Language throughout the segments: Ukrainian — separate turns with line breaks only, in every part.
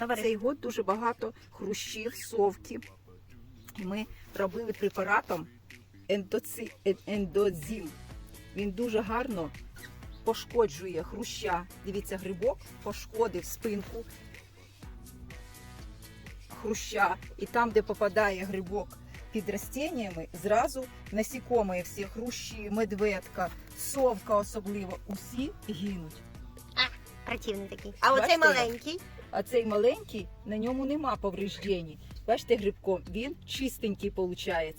Говори.
Цей год дуже багато хрущів, совки. Ми робили препаратом ендоци... ендозім. Він дуже гарно пошкоджує хруща. Дивіться, грибок пошкодив спинку хруща. І там, де попадає грибок під растіннями, зразу насікомі всі хрущі, медведка, совка особливо, усі гинуть.
Противний такий. А
Бачите,
оцей маленький.
А цей маленький, на ньому нема повреждень. Бачите, грибко, він чистенький виходить.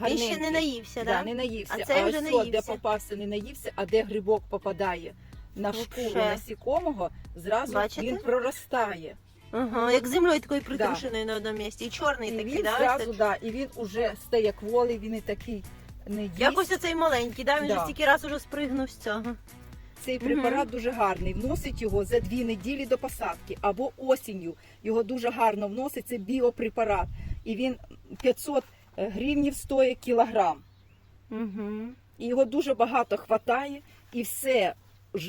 Він ще не наївся,
да,
да?
не наївся.
А цей
ось
вже
от, де попався, не наївся, а де грибок попадає на
Вообще.
шкуру насікомого, зразу
Бачите?
він проростає.
Ага, як землею такою притрушеною на одному місці. І чорний
І
такий,
він
да?
зразу,
ось так?
да, і він уже стає кволий, він і такий не їсть.
Якось оцей маленький, да? Він
Да.
же стільки раз уже спригнув з цього.
Цей препарат дуже гарний. Вносить його за дві неділі до посадки або осінню. Його дуже гарно вносить. Це біопрепарат. І він 500 гривнів стоїть кілограм.
Угу.
І його дуже багато хватає, і все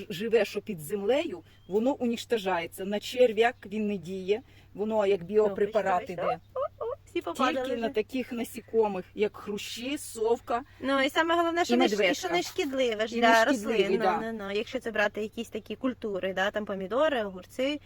живе, що під землею, воно уніштожається. На черв'як він не діє, воно як біопрепарат іде.
Всі попадали.
Тільки на таких насікомих, як хрущі, совка.
Ну і саме головне, що
І
не, ш- що не шкідливе ж
І
для
не
рослин.
да.
Ну, ну. Якщо це брати якісь такі культури, да? там помідори, огурці,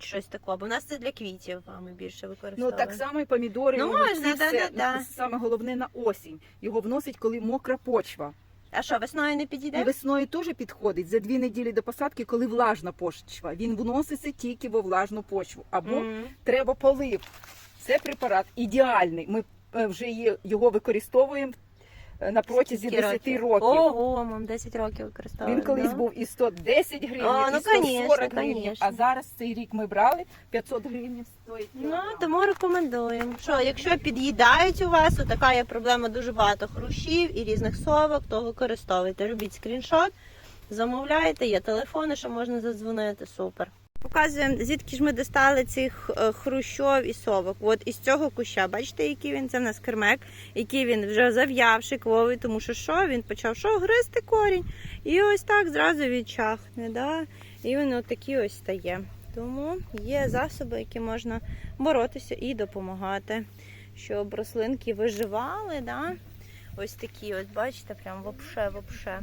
щось такого. Бо в нас це для квітів, а ми більше
Ну так само і помідори.
Ну, можна, да,
все,
да, да.
Саме головне на осінь. Його вносить, коли мокра почва.
А що, весною не підійде?
І весною теж підходить за дві неділі до посадки, коли влажна почва. Він вноситься тільки во влажну почву. Або
М.
треба полив. Це препарат ідеальний. Ми е, вже його використовуємо е, на протязі 10 років.
Ого, мам, 10 років використовуємо.
Він колись
да?
був і 110 гривень,
А, ну,
і 140
конечно,
гривень.
конечно.
А зараз цей рік ми брали 500 гривень стоїть.
Ну, тому рекомендуємо. Що, якщо під'їдають у вас, така є проблема дуже багато хрущів і різних совок, то використовуйте. Робіть скріншот, замовляєте, є телефони, що можна задзвонити. Супер. Показуємо, звідки ж ми достали цих е, хрущов і совок. От із цього куща, бачите, який він це в нас кермек, який він вже зав'явший, квовий, тому що що він почав що гризти корінь. І ось так зразу відчахне. Да? І він отакий ось стає. Тому є засоби, які можна боротися і допомагати, щоб рослинки виживали. Да? Ось такі, от бачите, прям вопше, вопше.